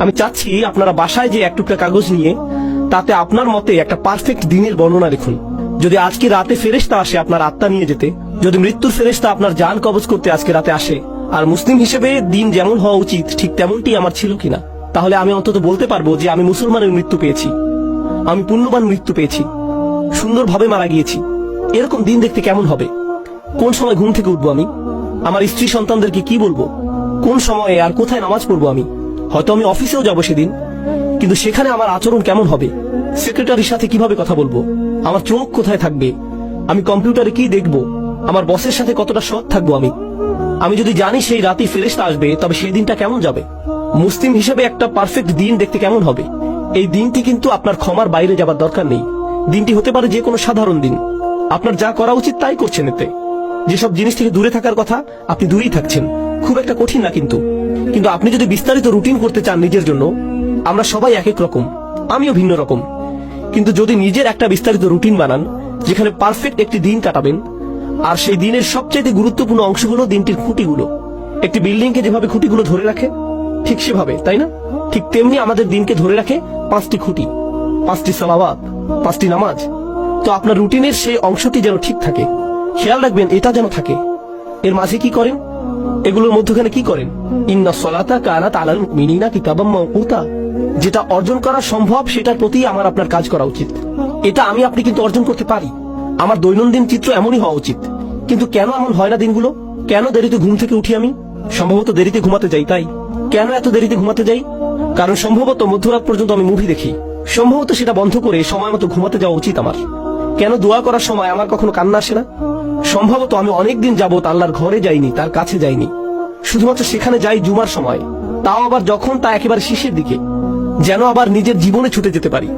আমি চাচ্ছি আপনারা বাসায় যে এক টুকরা কাগজ নিয়ে, তাতে আপনার মতে একটা পারফেক্ট দিনের বর্ণনা লিখুন। যদি আজকে রাতে ফেরেশতা আসে আপনার আত্মা নিয়ে যেতে, যদি মৃত্যুর ফেরেশতা আপনার জান কবজ করতে আজকে রাতে আসে, আর মুসলিম হিসেবে দিন যেমন হওয়া উচিত, ঠিক তেমনটি আমার ছিল কিনা, তাহলে আমি অন্তত বলতে পারব যে আমি মুসলমানের মৃত্যু পেয়েছি। আমি পুণ্যবান মৃত্যু পেয়েছি। সুন্দরভাবে মারা গিয়েছি। এরকম দিন দেখতে কেমন হবে? কোন সময় ঘুম থেকে উঠবো আমি? আমার স্ত্রী সন্তানদেরকে কি বলব? কোন সময়ে আর কোথায় নামাজ পড়ব আমি? হয়তো আমি অফিসেও যাব সেদিন। কিন্তু সেখানে আমার আচরণ কেমন হবে? সেক্রেটারির সাথে কীভাবে কথা বলব? আমার চোখ কোথায় থাকবে? আমি কম্পিউটারে কি দেখব? আমার বসের সাথে কতটা সৎ থাকব আমি? আমি যদি জানি সেই রাতেই ফেরেস্তা আসবে, তবে সেই দিনটা কেমন যাবে? মুসলিম হিসেবে একটা পারফেক্ট দিন দেখতে কেমন হবে? এই দিনটি কিন্তু আপনার ক্ষমার বাইরে যাবার দরকার নেই। দিনটি হতে পারে যে কোনো সাধারণ দিন। আপনার যা করা উচিত তাই করছেন এতে। যেসব জিনিস থেকে দূরে থাকার কথা, আপনি দূরেই থাকছেন। খুব একটা কঠিন না কিন্তু। কিন্তু আপনি যদি বিস্তারিত রুটিন করতে চান নিজের জন্য, আমরা সবাই এক এক রকম, আমিও ভিন্ন রকম। কিন্তু যদি নিজের একটা বিস্তারিত রুটিন বানান, যেখানে পারফেক্ট একটি দিন কাটাবেন, আর সেই দিনের সবচেয়ে গুরুত্বপূর্ণ অংশ হলো দিনটির খুঁটিগুলো, একটি বিল্ডিংকে যেভাবে খুঁটিগুলো ধরে রাখে, ঠিক সেভাবে, তাই না? ঠিক তেমনি আমাদের দিনকে ধরে রাখে পাঁচটি খুঁটি, পাঁচটি সালাওয়াত, পাঁচটি নামাজ। তো আপনার রুটিনের সেই অংশটি যেন ঠিক থাকে। খেয়াল রাখবেন, এটা যেন থাকে। এর মাঝে কি করেন? এগুলোর মধ্যখানে কি করেন? ইন্না সলাতা কানাত আলাল মিনিনা কিতাবাম মাউকুতা যেটা অর্জন করা সম্ভব, সেটার প্রতি আমার আপনার কাজ করা উচিত। এটা আমি আপনি কিন্তু অর্জন করতে পারি। আমার দৈনন্দিন চিত্র এমনই হওয়া উচিত। কিন্তু কেন এমন হয় না দিনগুলো? কেন দেরিতে ঘুম থেকে উঠি আমি? সম্ভবত দেরিতে ঘুমাতে যাই তাই। কেন এত দেরিতে ঘুমাতে যাই? কারণ সম্ভবত মধ্যরাত পর্যন্ত আমি মুভি দেখি। সম্ভবত সেটা বন্ধ করে সময় মতো ঘুমাতে যাওয়া উচিত আমার। কেন দোয়া করার সময় আমার কখনো কান্না আসে না? সম্ভবত আমি অনেকদিন যাবত আল্লাহর ঘরে যাইনি, তার কাছে যাইনি। শুধুমাত্র সেখানে যাই জুমার সময়। তাও আবার যখন তা একেবারে শেষের দিকে, যেন আবার নিজের জীবনে ছুটে যেতে পারি।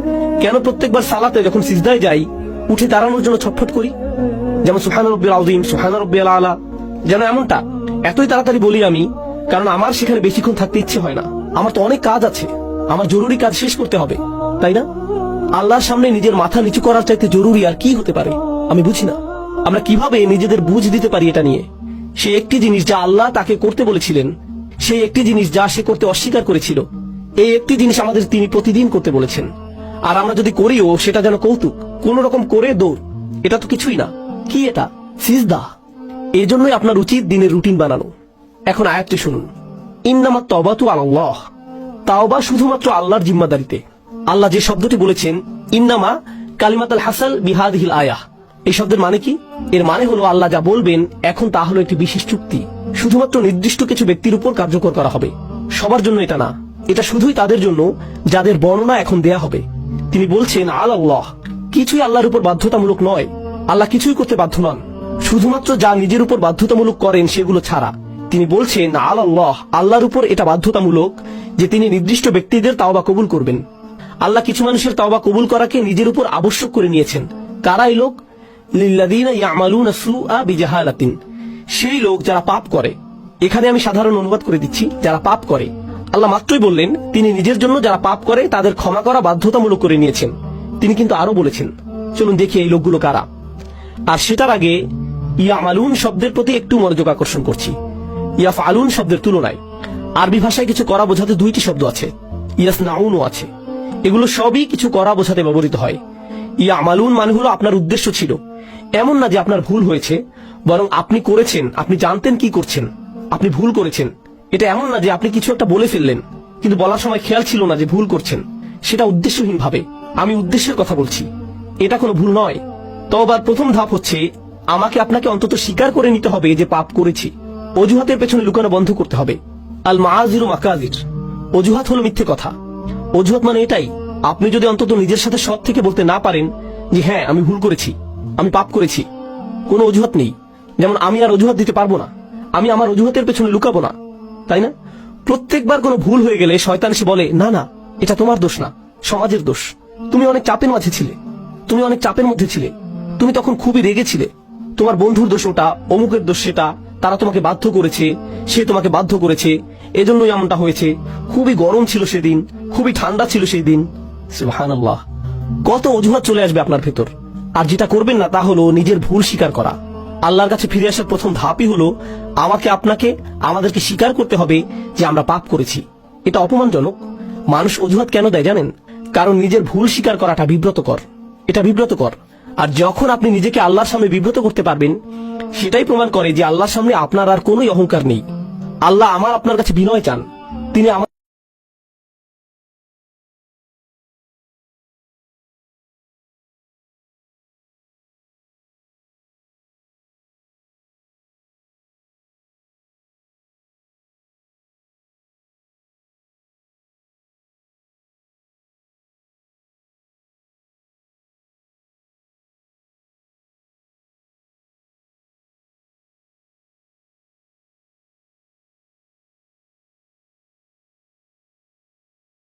কেন প্রত্যেকবার সালাতে যখন সিজদায় যাই, উঠে দাঁড়ানোর জন্য ছটফট করি? যেমন সুহান রব্বিল আউদিম সুহান রব্বিল আলা। যেন এমনটা, এতই তাড়াতাড়ি বলি আমি, কারণ আমার সেখানে বেশিক্ষণ থাকতে ইচ্ছে হয় না। আমার তো অনেক কাজ আছে, আমার জরুরি কাজ শেষ করতে হবে, তাই না? আল্লাহর সামনে নিজের মাথা নিচু করার চাইতে জরুরি আর কি হতে পারে, আমি বুঝি না। আমরা কীভাবে নিজেদের বুঝ দিতে পারি এটা নিয়ে? সে একটি জিনিস যা আল্লাহ তাকে করতে বলেছিলেন, সেই একটি জিনিস যা সে করতে অস্বীকার করেছিল, এই একটি জিনিস আমাদের তিনি প্রতিদিন করতে বলেছেন। আর আমরা যদি করিও, সেটা যেন কৌতুক, কোন রকম করে দৌড়, এটা তো কিছুই না। কি এটা? সিজদা। জন্যই আপনার উচিত দিনের রুটিন বানানো। এখন আয়াতটি শুনুন। ইন্নামা তবাতু আল্লাহ তাওবা শুধুমাত্র আল্লাহর জিম্মাদারিতে। আল্লাহ যে শব্দটি বলেছেন, ইন্নামা কালিমাত আল হাসাল বিহাদিহিল আয়াহ। এই শব্দের মানে কি? এর মানে হলো আল্লাহ যা বলবেন, এখন তা হলো একটি বিশেষ চুক্তি। শুধুমাত্র নির্দিষ্ট কিছু ব্যক্তির উপর কার্যকর করা হবে। সবার জন্য এটা না। এটা শুধুই তাদের জন্য, যাদের বর্ণনা এখন দেয়া হবে। তিনি বলছেন আল আল্লাহ কিছুই আল্লাহর উপর বাধ্যতামূলক নয়। আল্লাহ কিছুই করতে বাধ্য নন। শুধুমাত্র যা নিজের উপর বাধ্যতামূলক করেন সেগুলো ছাড়া। তিনি বলছেন আল আল্লাহ আল্লাহর উপর এটা বাধ্যতামূলক যে তিনি নির্দিষ্ট ব্যক্তিদের তাওবা কবুল করবেন। আল্লাহ কিছু মানুষের তাওবা কবুল করাকে নিজের উপর আবশ্যক করে নিয়েছেন। কারা এই লোক সেই লোক যারা পাপ করে, এখানে আমি সাধারণ অনুবাদ করে দিচ্ছি, যারা পাপ করে। আল্লাহ মাত্রই বললেন, তিনি নিজের জন্য যারা পাপ করে, তাদের ক্ষমা করা বাধ্যতামূলক করে নিয়েছেন। তিনি কিন্তু আরও বলেছেন, চলুন দেখি এই লোকগুলো কারা। আর সেটার আগে ইয়ামালুন শব্দের প্রতি একটু মনোযোগ আকর্ষণ করছি। ইয়াফ আলুন শব্দের তুলনায়, আরবি ভাষায় কিছু করা বোঝাতে দুইটি শব্দ আছে ইয়াস নাউনও আছে। এগুলো সবই কিছু করা বোঝাতে ব্যবহৃত হয়। ইয়া আমালুন মানে হলো আপনার উদ্দেশ্য ছিল এমন না যে আপনার ভুল হয়েছে, বরং আপনি করেছেন, আপনি জানতেন কি করছেন, আপনি ভুল করেছেন। এটা এমন না যে আপনি কিছু একটা বলে ফেললেন, কিন্তু বলার সময় খেয়াল ছিল না যে ভুল করছেন। সেটা উদ্দেশ্যহীন ভাবে। আমি উদ্দেশ্যের কথা বলছি। এটা কোনো ভুল নয়। তবার প্রথম ধাপ হচ্ছে, আমাকে আপনাকে অন্তত স্বীকার করে নিতে হবে যে পাপ করেছি। অজুহাতের পেছনে লুকানো বন্ধ করতে হবে। আল মাহাজিরু মাকাজির। অজুহাত হলো মিথ্যে কথা। অজুহাত মানে এটাই, আপনি যদি অন্তত নিজের সাথে সৎ থেকে বলতে না পারেন যে হ্যাঁ আমি ভুল করেছি আমি পাপ করেছি। কোনো অজুহাত নেই। যেমন আমি আর অজুহাত দিতে পারব না। আমি আমার অজুহাতের পেছনে লুকাবো না। তাই না? প্রত্যেকবার কোনো ভুল হয়ে গেলে শয়তান এসে বলে, না না, এটা তোমার দোষ না, সমাজের দোষ। তুমি অনেক চাপের মাঝে ছিলে। তুমি অনেক চাপের মধ্যে ছিলে। তুমি তখন খুবই রেগেছিলে তোমার বন্ধুর দোষ ওটা, অমুকের দোষ সেটা, তারা তোমাকে বাধ্য করেছে, সে তোমাকে বাধ্য করেছে। এজন্যই এমনটা হয়েছে। খুবই গরম ছিল সেদিন, খুবই ঠান্ডা ছিল সেই দিন। কত অজুহাত চলে আসবে আপনার ভেতর। আর যেটা করবেন না তা হলো নিজের ভুল স্বীকার করা। আল্লাহর কাছে ফিরে আসার প্রথম ধাপই হলো, আমাকে আপনাকে, আমাদেরকে স্বীকার করতে হবে যে আমরা পাপ করেছি। এটা অপমানজনক। মানুষ অজুহাত কেন দেয় জানেন? কারণ নিজের ভুল স্বীকার করাটা বিব্রতকর। এটা বিব্রতকর। আর যখন আপনি নিজেকে আল্লাহর সামনে বিব্রত করতে পারবেন, সেটাই প্রমাণ করে যে আল্লাহর সামনে আপনার আর কোনোই অহংকার নেই। আল্লাহ আমার আপনার কাছে বিনয় চান। তিনি আমার